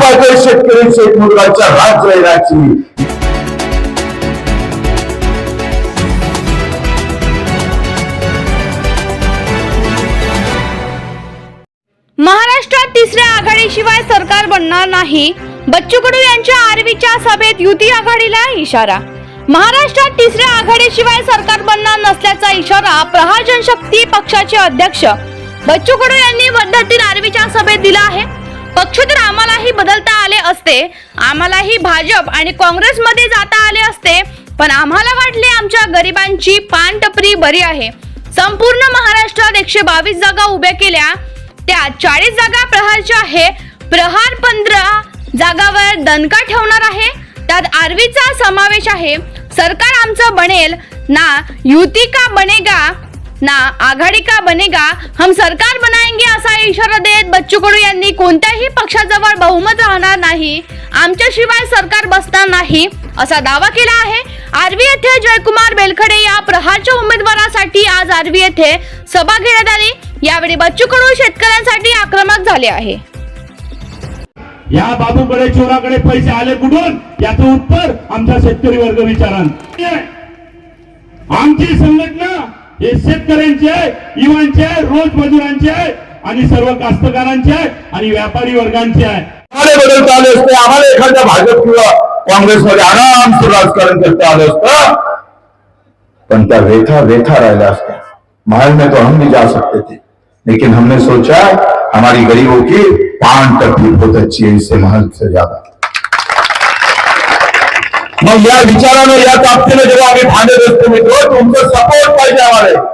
पाहिजे शेतकरी शेतमजुराच्या राज राहिल्याची महाराष्ट्रात तिसऱ्या आघाडीशिवाय सरकार बनणार नाही. बच्चू कडू यांच्या आरवीच्या सभेत युती आघाडीला इशारा. महाराष्ट्रात तिसऱ्या आघाडीशिवाय सरकार बनणार नसल्याचा इशारा प्रहार जनशक्ती पक्षाचे अध्यक्ष बच्चू कडू यांनी वर्ध्यातील आरवीच्या सभेत दिला आहे. पक्ष तर आम्हालाही बदलता आले असते. आम्हालाही भाजप आणि काँग्रेसमध्ये जाता आले असते. पण आम्हाला वाटले आमच्या गरिबांची पानटपरी बरी आहे. संपूर्ण महाराष्ट्रात एकशे बावीस जागा उभ्या केल्या. त्या चाळीस जागा प्रहारच्या आहे. प्रहार पंधरा जागावर दणका ठेवणार आहे. त्यात आरवीचा समावेश आहे. सरकार आमचं बनेल ना युती का बनेगा ना आघाडी का बनेगा. हम सरकार बनाएंगे असा इशारा देत बच्चू कडू यांनी कोणत्याही पक्षाजवळ बहुमत राहणार नाही. आमच्याशिवाय सरकार बसणार नाही असा दावा केला आहे. आरवी येथे जयकुमार बेलखडे या प्रहारच्या उमेदवारासाठी आज आरवी येथे सभा घेण्यात आली. यावेळी बच्चू कडू शेतकऱ्यांसाठी आक्रमक झाले आहे. या बाबूकडे चोराकडे पैसे आले कुठून? याच उत्तर आमचा शेतकरी वर्ग विचारान. आमची संघटना हे शेतकऱ्यांची आहे युवांची आहे रोज मजुरांची आहे सर्व आणि व्यापारी वर्गांची आहे आम्हाला बदलता आले असते. आम्हाला भाजप वेथा वेथा राहिल्या महल में तो हम भी जा सकते थे लेकिन हमने सोचा, हमारी गरीबों की पान टपली बहुत अच्छी है, इससे महल से ज़्यादा. मग या विचारानं, या ताकदीने जेव्हा आम्ही ठाणे रस्ते मिळतो तुमचं सपोर्ट पाहिजे आम्हाला.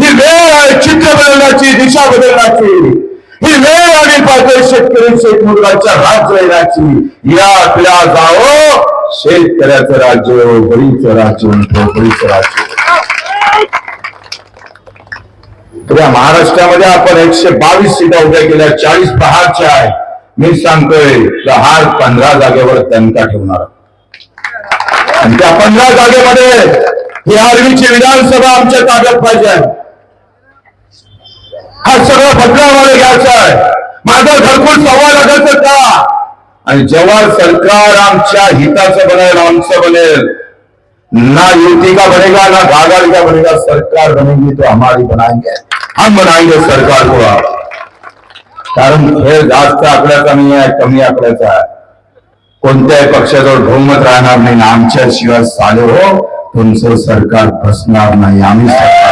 ही वेळ आहे चित्र बदलण्याची दिशा बदलण्याची. ही वेळ आणि पाहिजे शेतकरी शेतमजुराच्या राज राहिल्याची या आपल्या जाओ शेतकऱ्याचं राज्य बळीचं राज्य बळीचं राज्य. तर महाराष्ट्रामध्ये आपण एकशे बावीस सीटा उभ्या केल्या चाळीस प्रहारच्या आहे मी सांगतोय दहा पंधरा जागेवर दणका ठेवणार. आणि त्या पंधरा जागेमध्ये ही आर्मीची विधानसभा आमच्या ताब्यात पाहिजे आहे. हा सगळं बदलावाला घ्यायचं आहे माझं घरकुल सव्वा लाखाचं का आणि जेव्हा सरकार आमच्या हिताचं बनेल आमचं बनेल ना युति का बनेगा ना भागाड़ का बनेगा सरकार बनेगी तो हमारी बनाएंगे. हम बनाएंगे सरकार को आप. कारण खेळ जास्त आकड्याचा नाही आहे कमी आकड्याचा आहे. कोणत्याही पक्षाजवळ बहुमत राहणार नाही. आमच्याशिवाय साले हो तुमचं सरकार बसणार नाही. आम्ही सरकार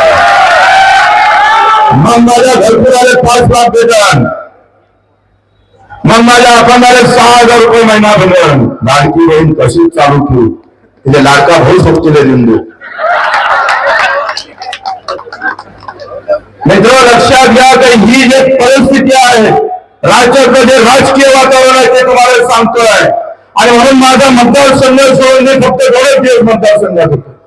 मग माझ्या लाख हज़ार रुपये महिना भेटल लाडकी बहीण कशी चालू मित्र की ही जी परिस्थिती आहे राज्याचं जे राजकीय वातावरण आहे ते तुम्हाला सांगतोय आणि म्हणून माझा मतदारसंघ सोडून मी दिवस